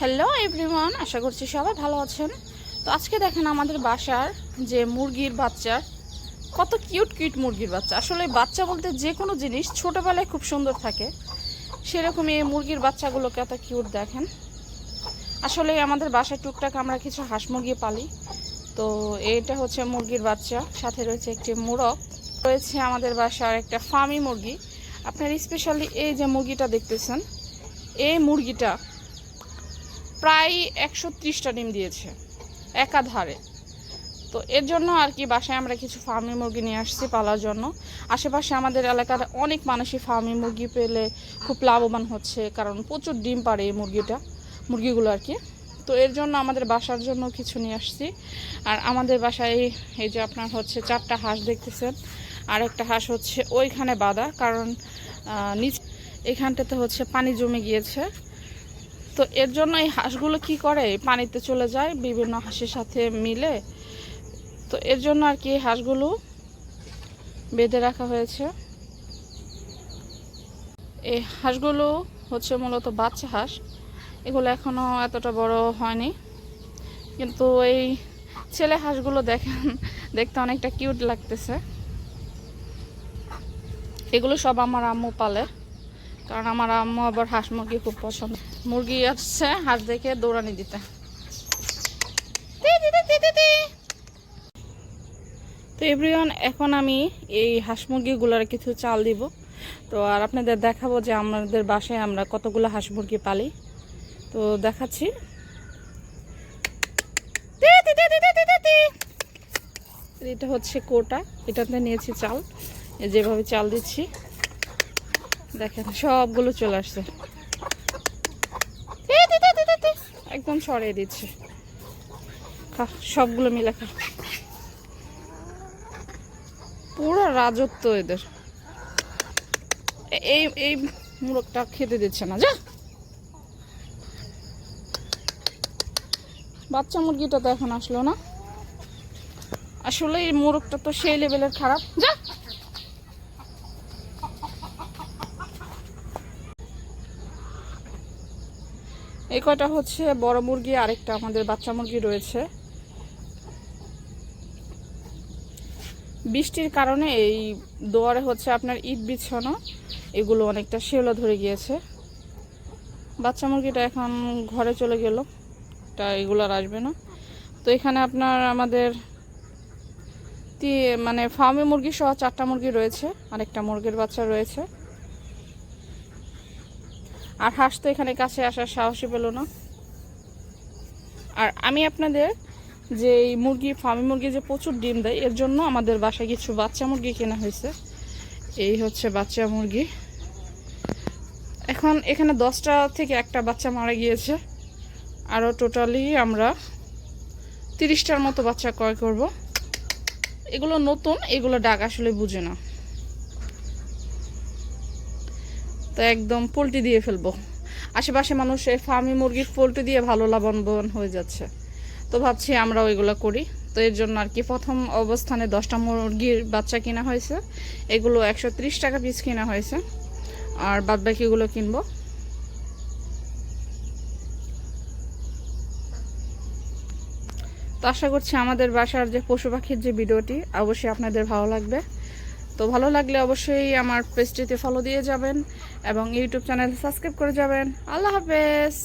Hello everyone আশা করছি সবাই ভালো আছেন। তো আজকে দেখেন আমাদের বাসার যে মুরগির বাচ্চার কত কিউট কিউট মুরগির বাচ্চা। আসলে বাচ্চা বলতে যে কোনো জিনিস ছোটোবেলায় খুব সুন্দর থাকে। সেরকমই এই মুরগির বাচ্চাগুলোকে এত কিউট দেখেন। আসলে আমাদের বাসায় টুকটাক আমরা কিছু হাঁস মুরগি পালি। তো এটা হচ্ছে মুরগির বাচ্চা, সাথে রয়েছে একটি মুরগ। রয়েছে আমাদের বাসার একটা ফার্মি মুরগি। আপনার স্পেশালি এই যে মুরগিটা দেখতেছেন, এই মুরগিটা প্রায় একশো ত্রিশটা ডিম দিয়েছে, একাধারে। তো এর জন্য আর কি বাসায় আমরা কিছু ফার্মি মুরগি নিয়ে আসছি পালার জন্য। আশেপাশে আমাদের এলাকার অনেক মানুষই ফার্মি মুরগি পেলে খুব লাভবান হচ্ছে, কারণ প্রচুর ডিম পারে এই মুরগিটা, মুরগিগুলো আর কি। তো এর জন্য আমাদের বাসার জন্য কিছু নিয়ে আসছি। আর আমাদের বাসায় এই- যে আপনার হচ্ছে চারটা হাঁস দেখতেছেন, আর একটা হাঁস হচ্ছে ওইখানে বাঁধা, কারণ নিচ এখানটাতে হচ্ছে পানি জমে গিয়েছে। তো এর জন্য এই হাঁসগুলো কি করে? পানিতে চলে যায়, বিভিন্ন হাঁসের সাথে মিলে। তো এর জন্য আর কি হাঁসগুলো বেঁধে রাখা হয়েছে। এই হাঁসগুলো হচ্ছে মূলত বাচ্চা হাঁস। এগুলো এখনও এতটা বড় হয়নি। কিন্তু এই ছেলে হাঁসগুলো দেখেন, দেখতে অনেকটা কিউট লাগতেছে। এগুলো সব আমার আম্মু পালে। কারণ আমার আম্মু আবার হাঁস মুরগি খুব পছন্দ। মুরগি আসছে হাঁস দেখে দৌড়ানি দিতে তি, এভরিওয়ান এখন আমি এই হাঁস মুরগিগুলোর কিছু চাল দিব তো আর আপনাদের দেখাবো যে আমাদের বাসায় আমরা কতগুলো হাঁস মুরগি পালি তো দেখাচ্ছি। এটা হচ্ছে কোটা এটাতে নিয়েছি চাল যেভাবে চাল দিচ্ছি দেখেন সবগুলো চলে আসছে তি, তি, তি, তি, তি, তি। একদম সরিয়ে দিচ্ছি। খা, সবগুলো মিলে খা। পুরো রাজত্ব এদের। এই এই মুরগটা খেতে দিচ্ছে না, যা। বাচ্চা মুরগিটা তো এখন আসলো না। আসলে এই মোরগটা তো সেই লেভেলের খারাপ, যা। এই কয়টা হচ্ছে? বড় মুরগি, আরেকটা আমাদের বাচ্চা মুরগি রয়েছে। বৃষ্টির কারণে এই দোয়ারে হচ্ছে আপনার ইট বিছানো, এগুলো অনেকটা শেওলা ধরে গিয়েছে। বাচ্চা মুরগিটা এখন ঘরে চলে গেল, তা এগুলো আর আসবে না। তো এখানে আপনার আমাদের মানে ফার্মে মুরগি সহ চারটা মুরগি রয়েছে, আরেকটা মুরগির বাচ্চা রয়েছে। আর হাঁস তো এখানে কাছে আসার সাহসই পেল না। আর আমি আপনাদের যে এই মুরগি, ফার্মি মুরগি যে প্রচুর ডিম দেয়, এর জন্য আমাদের বাসায় কিছু বাচ্চা মুরগি কেনা হয়েছে। এই হচ্ছে বাচ্চা মুরগি। এখন এখানে দশটা থেকে একটা বাচ্চা মারা গিয়েছে। আরও টোটালি আমরা তিরিশটার মতো বাচ্চা ক্রয় করব। এগুলো নতুন, এগুলো ডাক আসলে বুঝে না। তো একদম পোলট্রি দিয়ে ফেলব। আশেপাশে মানুষ এই ফার্মি মুরগির পোলট্রি দিয়ে ভালো লাভবান হয়ে যাচ্ছে। তো ভাবছি আমরা ওইগুলো করি। তো এর জন্য আর কি প্রথম অবস্থানে দশটা মুরগির বাচ্চা কিনা হয়েছে। এগুলো একশো ত্রিশ টাকা পিস কিনা হয়েছে। আর বাদ বাকিগুলো কিনবো। তো আশা করছি আমাদের বাসার যে পশু পাখির যে ভিডিওটি, অবশ্যই আপনাদের ভালো লাগবে। তো ভালো লাগলে অবশ্যই আমার পেজটিতে ফলো দিয়ে যাবেন এবং ইউটিউব চ্যানেল সাবস্ক্রাইব করে যাবেন। আল্লাহ হাফেজ।